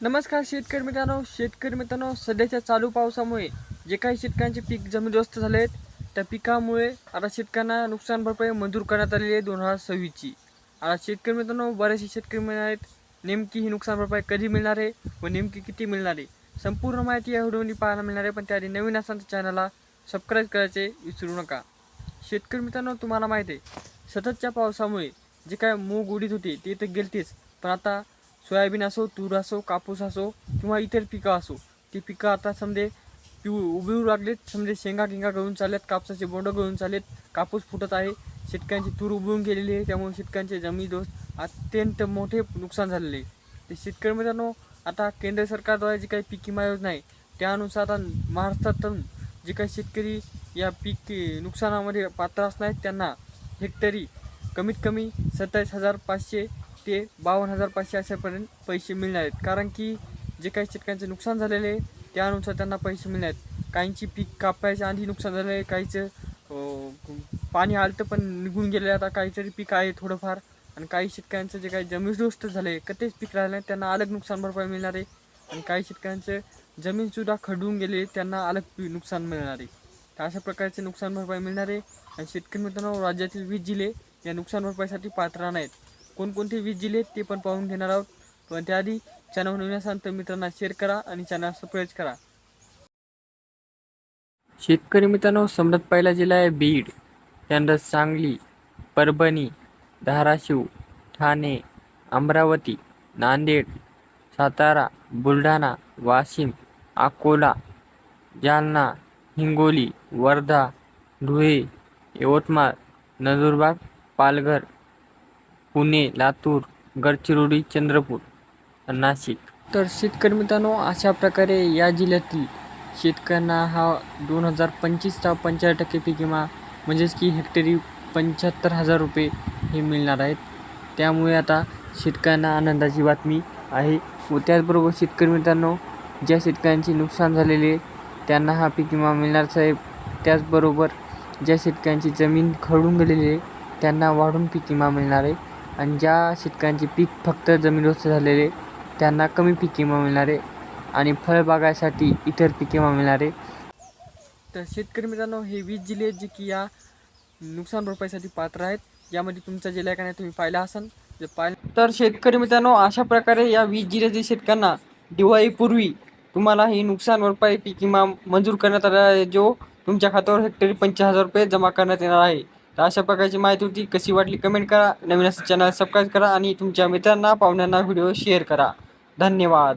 नमस्कार शेतकरी मित्रांनो. शेतकरी मित्रांनो सध्याच्या चालू पावसामुळे जे काही शेतकऱ्यांचे पीक जमीनदोस्त झाले आहेत त्या पिकामुळे आता शेतकऱ्यांना नुकसान भरपाई मंजूर करण्यात आलेली आहे दोन हजार सव्वीसची. आता शेतकरी मित्रांनो बरेचसे शेतकरी मिळणार आहेत नेमकी ही नुकसान भरपाई कधी मिळणार आहे व नेमकी किती मिळणार आहे? संपूर्ण माहिती या व्हिडिओमध्ये पाहायला मिळणार आहे पण त्याआधी नवीन असाल तर चॅनलला सबस्क्राईब करायचे विसरू नका. शेतकरी मित्रांनो तुम्हाला माहिती आहे सततच्या पावसामुळे जे काय मूग उडीत होते ते तर गेलतेच पण आता सोयाबीन असो तूर असो कापूस असो किंवा इतर पिकं असो ती पिकं आता समजे पिऊ उभीऊ लागलेत. समजे शेंगा किंगा गळून चालल्यात कापसाचे बोंडं गळून चाललेत कापूस फुटत आहे शेतकऱ्यांची तूर उभळून गेलेली आहे त्यामुळे शेतकऱ्यांचे जमीन दोष अत्यंत मोठे नुकसान झालेले आहे. ते शेतकरी मित्रांनो आता केंद्र सरकारद्वारे जी काही पीक विमा योजना आहे त्यानुसार आता महाराष्ट्रातून जे काही शेतकरी या पीक नुकसानामध्ये पात्र असणार आहेत त्यांना हेक्टरी कमीत कमी सत्तावीस हजार पाचशे ते बावन्न हजार पाचशे अशापर्यंत पैसे मिळणार आहेत. कारण की जे काही शेतकऱ्यांचे नुकसान झालेले आहे त्यानुसार त्यांना पैसे मिळणार आहेत. काहींची पीक कापायच्या आधी नुकसान झालं आहे काहीचं पाणी आलं पण निघून गेले आता काहीतरी पीक आहे थोडंफार. आणि काही शेतकऱ्यांचं जे काही जमीनदोस्त झाले तेच पीक राहिलं नाही त्यांना अलग नुकसान भरपाई मिळणार आहे. आणि काही शेतकऱ्यांचं जमीनसुद्धा खडून गेले त्यांना अलग पी- नुकसान मिळणार आहे. तर अशा प्रकारचे नुकसान भरपाई मिळणार आहे. आणि शेतकरी मित्रांनो राज्यातील वीस जिल्हे या नुकसान भरपाईसाठी पात्र नाहीत कोणकोणते वीज जिल्हे ते पण पाहून घेणार आहोत. पण त्याआधी चॅनल नवीन असाल तर मित्रांना शेअर करा आणि चॅनल सबस्क्राईब करा. शेतकरी मित्रांनो समृद्ध पहिला जिल्हा आहे बीड. त्यानंतर सांगली परभणी धाराशिव ठाणे अमरावती नांदेड सातारा बुलढाणा वाशिम अकोला जालना हिंगोली वर्धा धुळे यवतमाळ नंदुरबार पालघर पुणे लातूर गडचिरोली चंद्रपूर नाशिक. तर शेतकरी मित्रांनो अशा प्रकारे या जिल्ह्यातील शेतकऱ्यांना हा दोन हजार पंचवीसचा पंचाळीस टक्के पीक विमा म्हणजेच की हेक्टरी पंच्याहत्तर हजार रुपये हे मिळणार आहेत. त्यामुळे आता शेतकऱ्यांना आनंदाची बातमी आहे. व त्याचबरोबर शेतकरी मित्रांनो ज्या शेतकऱ्यांचे नुकसान झालेले त्यांना हा पीक विमा मिळणार साहेब. त्याचबरोबर ज्या शेतकऱ्यांची जमीन खरडून गेलेली आहे त्यांना वाढून पीक विमा मिळणार आहे. आणि ज्या शेतकऱ्यांचे पीक फक्त जमीनदोस्त झालेले त्यांना कमी पिके मिळणारे आणि फळबागासाठी इतर पिके मिळणारे. तर शेतकरी मित्रांनो हे वीस जिल्हे आहेत जे की या नुकसान भरपाईसाठी पात्र आहेत. यामध्ये तुमचा जिल्हा काय का नाही तुम्ही पाहिला असाल जर पाहिलं तर शेतकरी मित्रांनो अशा प्रकारे या वीस जिल्ह्यातील शेतकऱ्यांना दिवाळीपूर्वी तुम्हाला ही नुकसान भरपाई पीक विमा मंजूर करण्यात आला आहे जो तुमच्या खात्यावर हेक्टरी पंचवीस हजार रुपये जमा करण्यात येणार आहे. तर अशा प्रकारची माहिती होती. कशी वाटली कमेंट करा. नवीन असं चॅनल सबस्क्राईब करा आणि तुमच्या मित्रांना पाहुण्यांना व्हिडिओ शेअर करा. धन्यवाद.